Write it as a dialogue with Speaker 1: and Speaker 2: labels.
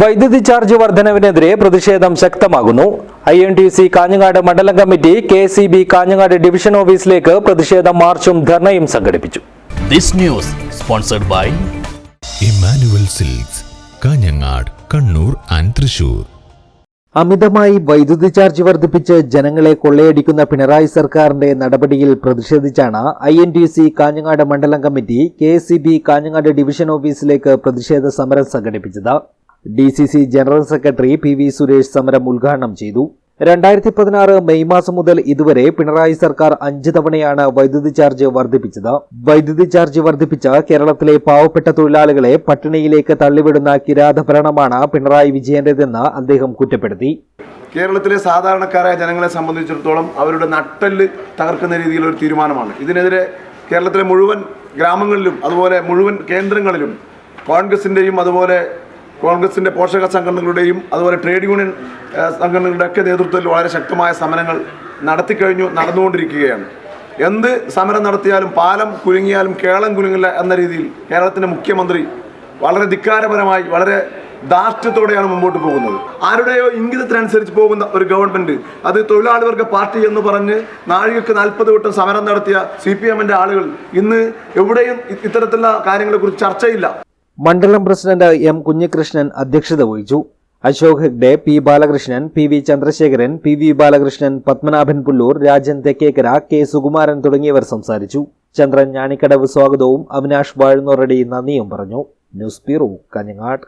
Speaker 1: വൈദ്യുതി ചാർജ് വർധനവിനെതിരെ പ്രതിഷേധം ശക്തമാകുന്നു. I N T C Kanhangad മണ്ഡലം committee K C B Kanhangad division ഓഫീസിലേക്ക് പ്രതിഷേധ മാർച്ചും ധർണയും സംഘടിപ്പിച്ചു.
Speaker 2: This news sponsored by
Speaker 3: Immanuel Silks Kanhangad Kannur and Thrissur.
Speaker 1: അമിതമായി വൈദ്യുതി ചാർജ് വർദ്ധിപ്പിച്ച് ജനങ്ങളെ കൊള്ളയടിക്കുന്ന പിണറായി സർക്കാരിന്റെ നടപടിയിൽ പ്രതിഷേധിച്ചാണ് I N T C Kanhangad മണ്ഡലം committee K C B Kanhangad division ഓഫീസിലേക്ക് പ്രതിഷേധ സമരം സംഘടിപ്പിച്ചത്. D C C general secretary P V Suresh സമരം ഉദ്ഘാടനം ചെയ്തു. രണ്ടായിരത്തി പതിനാറ് മെയ് മാസം മുതൽ ഇതുവരെ പിണറായി സർക്കാർ അഞ്ച് തവണയാണ് വൈദ്യുതി ചാർജ് വർദ്ധിപ്പിച്ചത്. വൈദ്യുതി ചാർജ് വർദ്ധിപ്പിച്ച കേരളത്തിലെ പാവപ്പെട്ട തൊഴിലാളികളെ പട്ടിണിയിലേക്ക് തള്ളിവിടുന്ന കിരാത ഭരണമാണ് പിണറായി വിജയന്റേതെന്ന് അദ്ദേഹം കുറ്റപ്പെടുത്തി.
Speaker 4: കേരളത്തിലെ സാധാരണക്കാരായ ജനങ്ങളെ സംബന്ധിച്ചിടത്തോളം അവരുടെ നട്ടെല്ല് തകർക്കുന്ന രീതിയിലൊരു തീരുമാനമാണ്. ഇതിനെതിരെ കേരളത്തിലെ മുഴുവൻ ഗ്രാമങ്ങളിലും അതുപോലെ മുഴുവൻ കേന്ദ്രങ്ങളിലും കോൺഗ്രസിന്റെയും അതുപോലെ കോൺഗ്രസിന്റെ പോഷക സംഘടനകളുടെയും അതുപോലെ ട്രേഡ് യൂണിയൻ സംഘടനകളുടെയൊക്കെ നേതൃത്വത്തിൽ വളരെ ശക്തമായ സമരങ്ങൾ നടത്തിക്കഴിഞ്ഞു നടന്നുകൊണ്ടിരിക്കുകയാണ്. എന്ത് സമരം നടത്തിയാലും പാലം കുലുങ്ങിയാലും കേളം കുലുങ്ങില്ല എന്ന രീതിയിൽ കേരളത്തിന്റെ മുഖ്യമന്ത്രി വളരെ ധിക്കാരപരമായി വളരെ ധാർഷ്ട്യത്തോടെയാണ് മുമ്പോട്ട് പോകുന്നത്. ആരുടെയോ ഇംഗിതത്തിനനുസരിച്ച് പോകുന്ന ഒരു ഗവൺമെന്റ് അത് തൊഴിലാളി വർഗ പാർട്ടി എന്ന് പറഞ്ഞ് നാഴികക്ക് നാൽപ്പത് വട്ടം സമരം നടത്തിയ സി പി എമ്മിന്റെ ആളുകൾ ഇന്ന് എവിടെയും ഇത്തരത്തിലുള്ള കാര്യങ്ങളെക്കുറിച്ച് ചർച്ചയില്ല.
Speaker 1: മണ്ഡലം പ്രസിഡന്റ് എം കുഞ്ഞികൃഷ്ണൻ അധ്യക്ഷത വഹിച്ചു. Ashok Hegde P Balakrishnan P V Chandrasekharan P V Balakrishnan Padmanabhan Pullur Rajan Thekkekkara K Sukumaran തുടങ്ങിയവർ സംസാരിച്ചു. ചന്ദ്രൻ ഞാണിക്കടവ് സ്വാഗതവും അവിനാഷ് വാഴുന്നോറടി നന്ദിയും പറഞ്ഞു. News bureau Kanhangad.